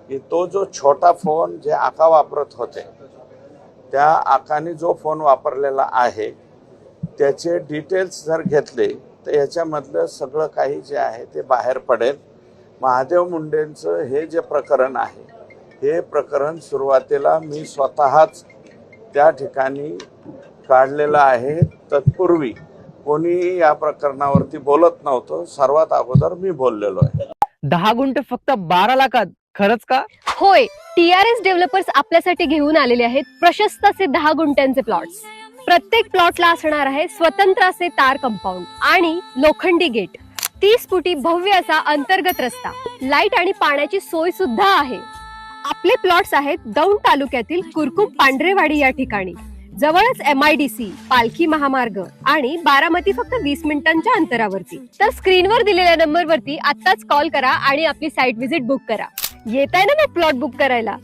की तो जो छोटा फोन जे आका वापरत होते त्या आकाने जो फोन वापरलेला आहे त्याचे डिटेल्स जर घेतले तर याच्यामधलं सगळं काही जे आहे ते बाहेर पडेल. महादेव मुंडेंचं हे जे प्रकरण आहे हे प्रकरण सुरुवातीला मी स्वतःच त्या ठिकाणी काढलेलं आहे. तत्पूर्वी कोणीही या प्रकरणावरती बोलत नव्हतं. सर्वात अगोदर मी बोललेलो आहे. दहा गुंठे फक्त बारा लाखात खरंच का? होय टीआरएस डेव्हलपर्स आपल्यासाठी घेऊन आलेले आहेत प्रशस्त असे दहा गुंठ्यांचे प्लॉट्स प्रत्येक प्लॉटला असणार आहे स्वतंत्र असे तार कंपाऊंड आणि लोखंडी गेट. तीस फुटी भव्य असा अंतर्गत रस्ता. लाइट आणि पाण्याची सोय सुद्धा आहे. आपले प्लॉट्स आहेत दौंड तालुक्यातील कुरकुम पांढरेवाडी या ठिकाणी. जवळच एम आय डी सी पालखी महामार्ग आणि बारामती फक्त वीस मिनिटांच्या अंतरावरती. तर स्क्रीनवर दिलेल्या नंबरवरती आत्ताच कॉल करा आणि आपली साईट व्हिजिट बुक करा. येत आहे ना मग प्लॉट बुक करायला?